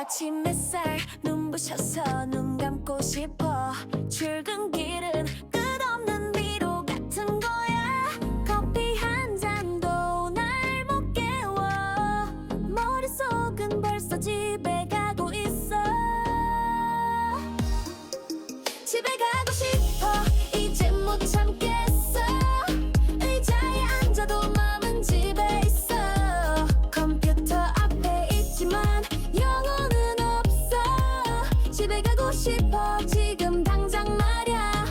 아침 햇살 눈부셔서 눈 감고 싶어. 출근 싶어 지금 당장 말야.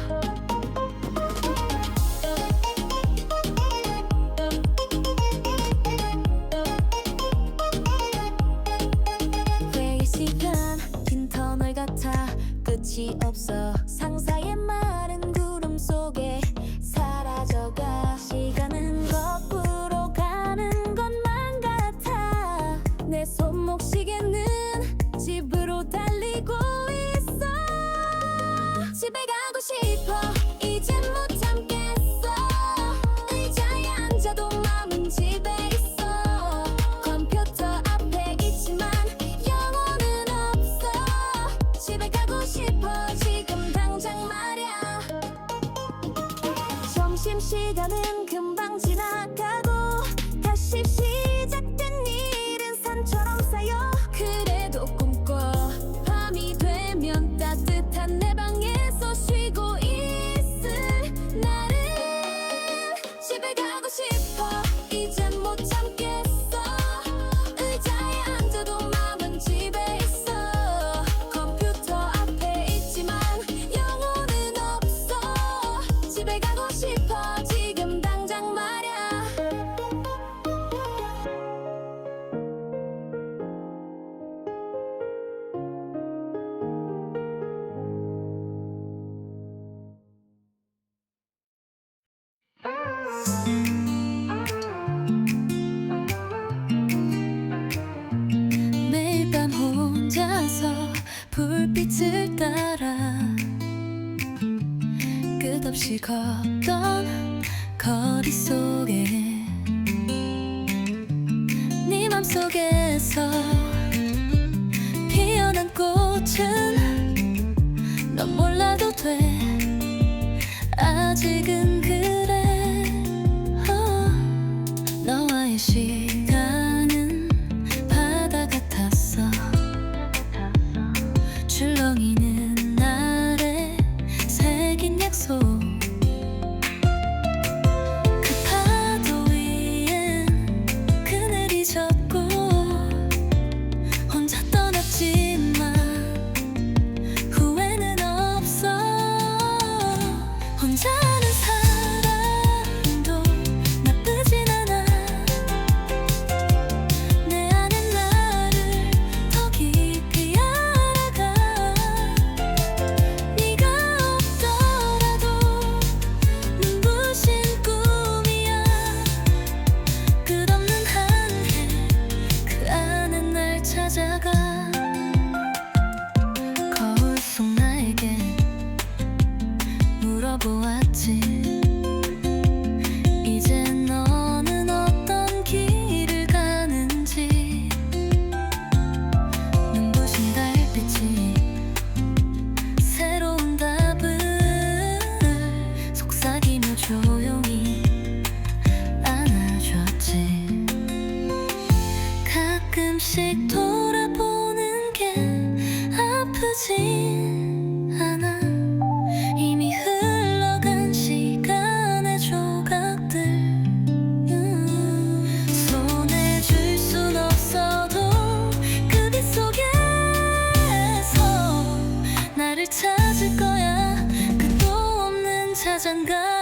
왜 이 시간 빈 터널 같아. 끝이 없어 상상 점심시간은 금방 지나가. 매일 밤 혼자서 불빛을 따라 끝없이 걷던 거리 속에 네 맘속에서 피어난 꽃은 she 찾아가. 가끔씩 돌아보는 게 아프지 않아. 이미 흘러간 시간의 조각들. 손에 줄 순 없어도 그게 속에서 나를 찾을 거야. 끝도 없는 자장가.